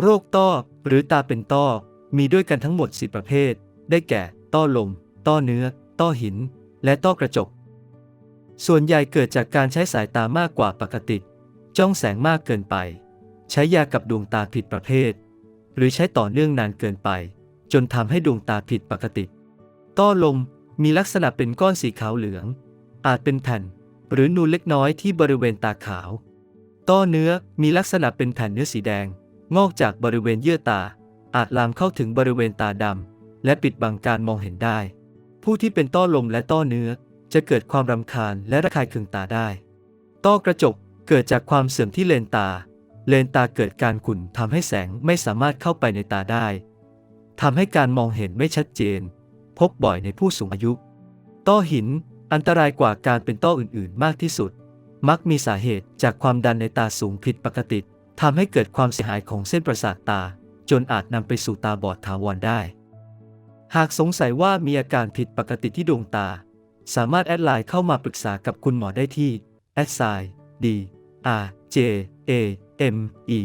โรคต้อหรือตาเป็นต้อมีด้วยกันทั้งหมด 10 ประเภท ได้แก่ ต้อลม ต้อเนื้อ ต้อหิน และต้อกระจก ส่วนใหญ่เกิดจากการใช้สายตามากกว่าปกติ จ้องแสงมากเกินไป ใช้ยากับดวงตาผิดประเภท หรือใช้ต่อเนื่องนานเกินไป จนทำให้ดวงตาผิดปกติ ต้อลมมีลักษณะเป็นก้อนสีขาวเหลือง อาจเป็นแผ่น หรือนูนเล็กน้อยที่บริเวณตาขาว ต้อเนื้อมีลักษณะเป็นแผ่นเนื้อสีแดง งอกจากบริเวณเยื่อตา อาจลามเข้าถึงบริเวณตาดำและปิดบังการมองเห็นได้ ผู้ที่เป็นต้อลมและต้อเนื้อ จะเกิดความรำคาญและระคายเคืองตาได้ ต้อกระจกเกิดจากความเสื่อมที่เลนตา เลนตาเกิดการขุ่นทำให้แสงไม่สามารถเข้าไปในตาได้ทำให้การมองเห็นไม่ชัดเจน พบบ่อยในผู้สูงอายุ ต้อหินอันตรายกว่าการเป็นต้ออื่นๆ มากที่สุด มักมีสาเหตุจากความดันในตาสูงผิดปกติ ทำให้เกิดความเสียหายของเส้นประสาทตา จนอาจนำไปสู่ตาบอดถาวรได้ หากสงสัยว่ามีอาการผิดปกติที่ดวงตา สามารถแอดไลน์เข้ามาปรึกษากับคุณหมอได้ที่ a d s i d r j a m e